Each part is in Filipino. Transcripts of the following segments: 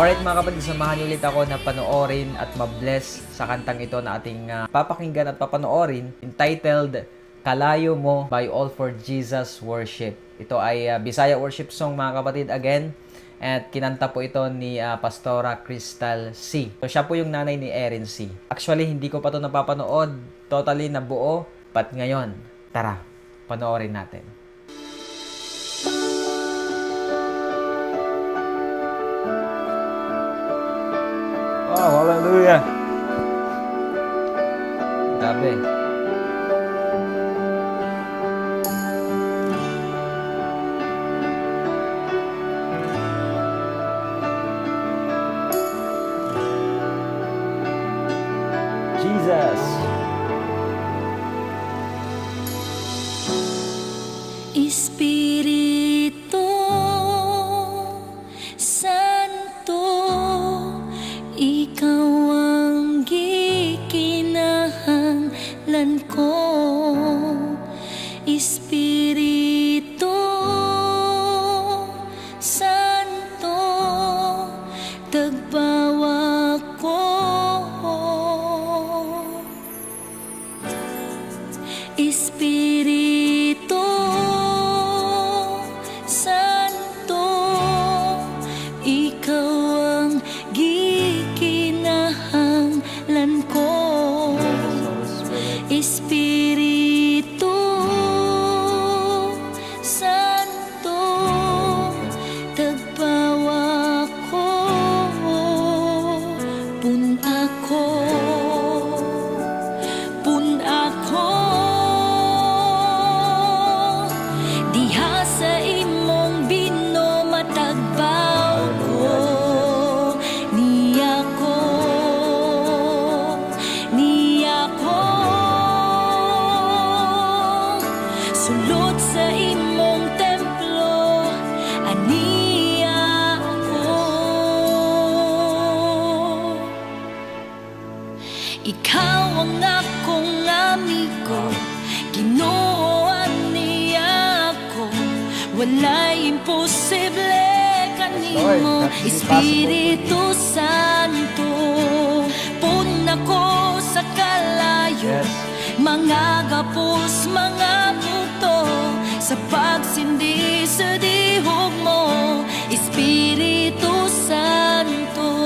Alright mga kapatid, samahan niyo ulit ako na panoorin at mabless sa kantang ito na ating ah, papakinggan at papanoorin entitled Kalayo Mo by All for Jesus Worship. Ito ay ah, Bisaya worship song mga kapatid. Again at kinanta po ito ni ah, Pastora Crystal C. So, siya po yung nanay ni Erin C. Actually, hindi ko pa ito napapanood totally na buo but ngayon, tara, panoorin natin. Wow, hallelujah. Grabe. Jesus. Espiritu Sulod sa imong templo Aniya ko ikaw ang akong amigo Ginooan niya ako. Wala'y imposible kanimo Espiritu Santo. Pun ako sa kalayo Yes. Mga gapos, mga buto Sa pagsindi sa dihog mo. Espiritu Santo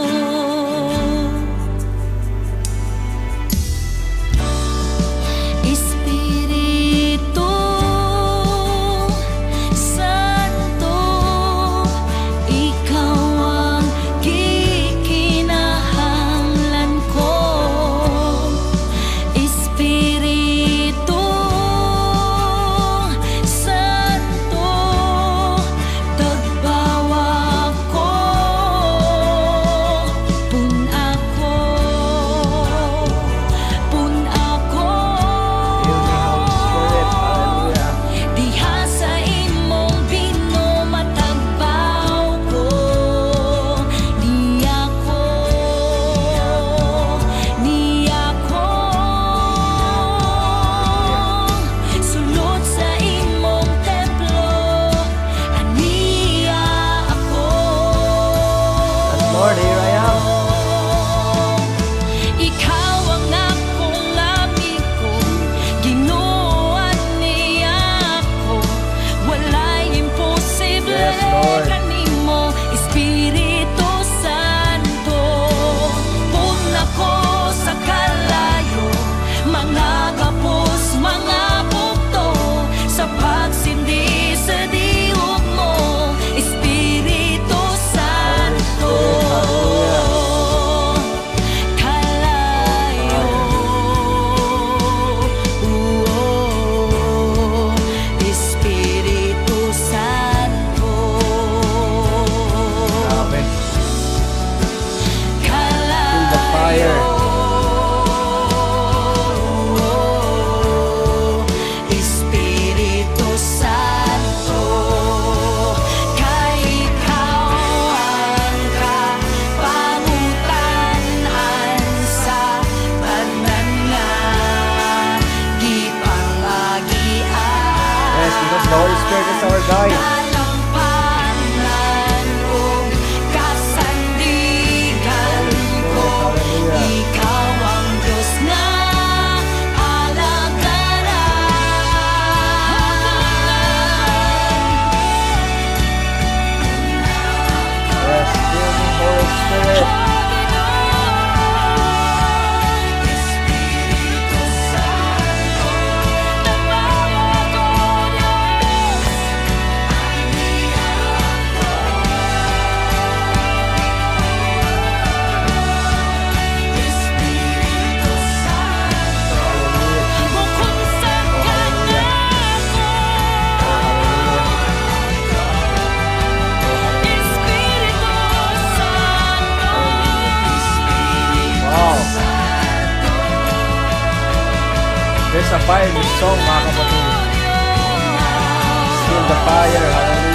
The Holy Spirit is our guide. fire this song, mga kapatid. Feel the fire, hallelujah.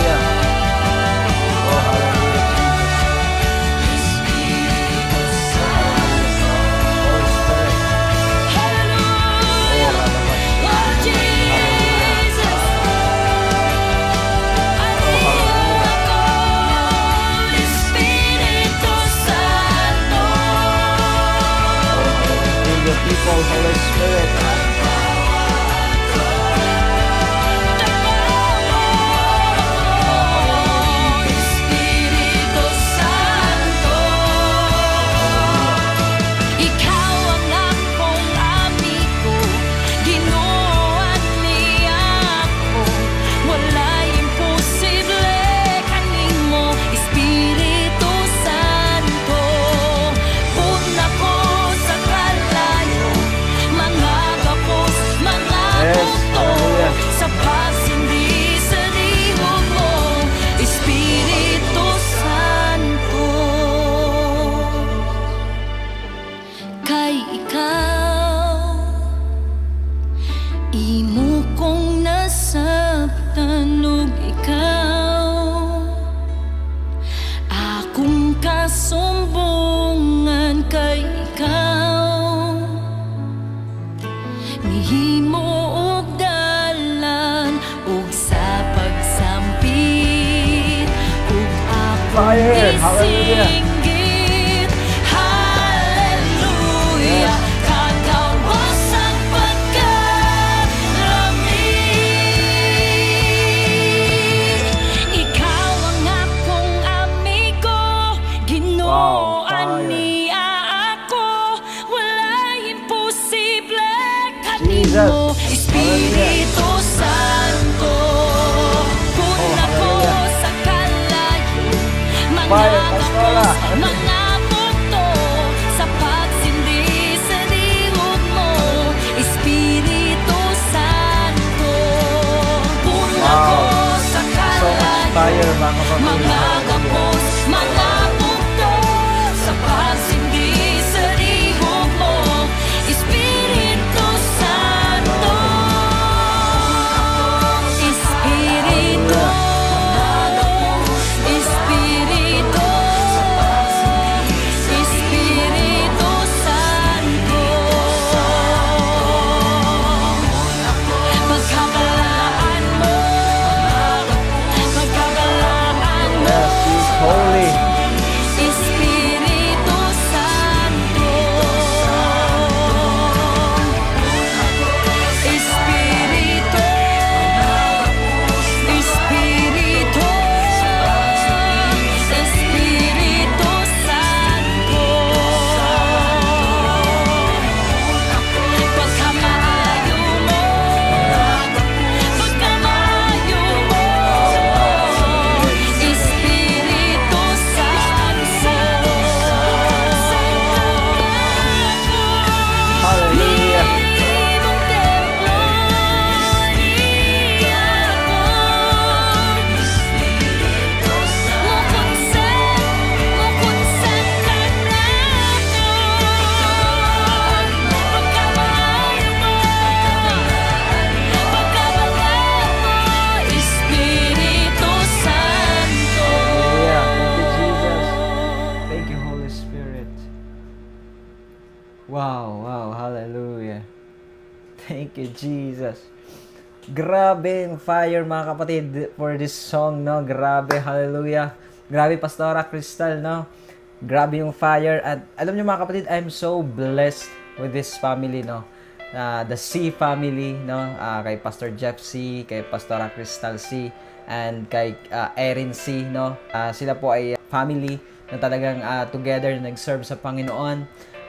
Bongga. Mga sa pagsindi sa lihog Espiritu Santo. Wow. So inspired mga kapatid. you, Jesus. Grabe ang fire mga kapatid for this song, no? Grabe, hallelujah. Grabe, Pastora Crystal, no? Grabe yung fire. At alam niyo mga kapatid, I'm so blessed with this family, no? Uh, the C family, no? Uh, kay Pastor Jeff C, kay Pastora Crystal C, and kay uh, Erin C, no? Uh, sila po ay family na talagang uh, together nag-serve sa Panginoon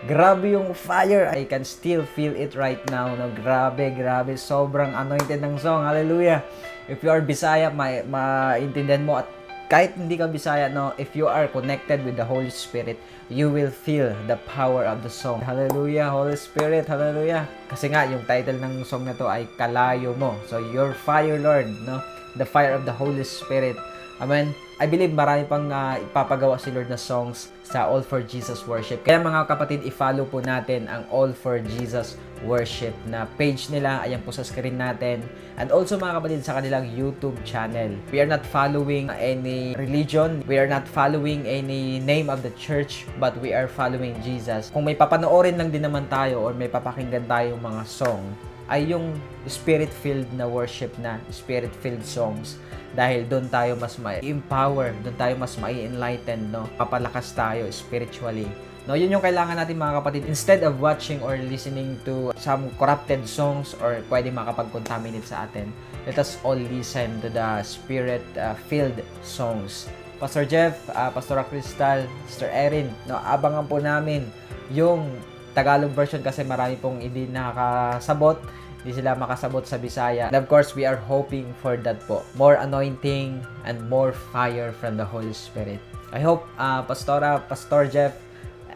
Grabe yung fire. I can still feel it right now. No? Grabe, grabe. Sobrang anointed ng song. Hallelujah. If you are Bisaya, ma maintindihan mo at kahit hindi ka Bisaya, no, if you are connected with the Holy Spirit, you will feel the power of the song. Hallelujah, Holy Spirit, hallelujah. Kasi nga, yung title ng song na to ay Kalayo Mo. So, your fire, Lord, no? The fire of the Holy Spirit. Amen. I believe marami pang ah, ipapagawa si Lord na songs sa All for Jesus Worship. Kaya mga kapatid, i-follow po natin ang All for Jesus Worship na page nila. Ayan po sa screen natin. And also mga kapatid sa kanilang YouTube channel. We are not following any religion. We are not following any name of the church. But we are following Jesus. Kung may papanoorin lang din naman tayo or may papakinggan tayong mga song, ay yung spirit-filled na worship na, spirit-filled songs. Dahil doon tayo mas ma-empower, doon tayo mas ma-enlighten, no? Papalakas tayo spiritually. No, yun yung kailangan natin mga kapatid. Instead of watching or listening to some corrupted songs or pwede makapag-contaminate sa atin, let us all listen to the spirit-filled songs. Pastor Jeff, uh, Pastor Crystal, Sister Erin, no, abangan po namin yung Tagalog version kasi marami pong hindi nakakasabot hindi sila makasabot sa Bisaya. And of course, we are hoping for that po. More anointing and more fire from the Holy Spirit. I hope, uh, Pastora, Pastor Jeff,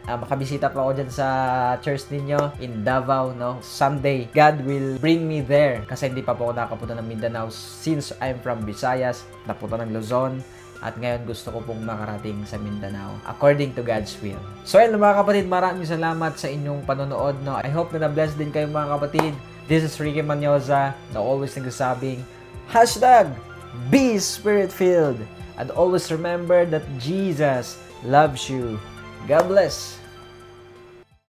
uh, makabisita pa ako dyan sa church ninyo in Davao, no? Someday, God will bring me there. Kasi hindi pa po ako nakapunta ng Mindanao since I'm from Visayas, napunta ng Luzon, at ngayon gusto ko pong makarating sa Mindanao according to God's will. So ayun mga kapatid, maraming salamat sa inyong panonood. No? I hope na na-bless din kayo mga kapatid. This is Ricky Manyoza na always nagsasabing, Hashtag, be spirit-filled. And always remember that Jesus loves you. God bless.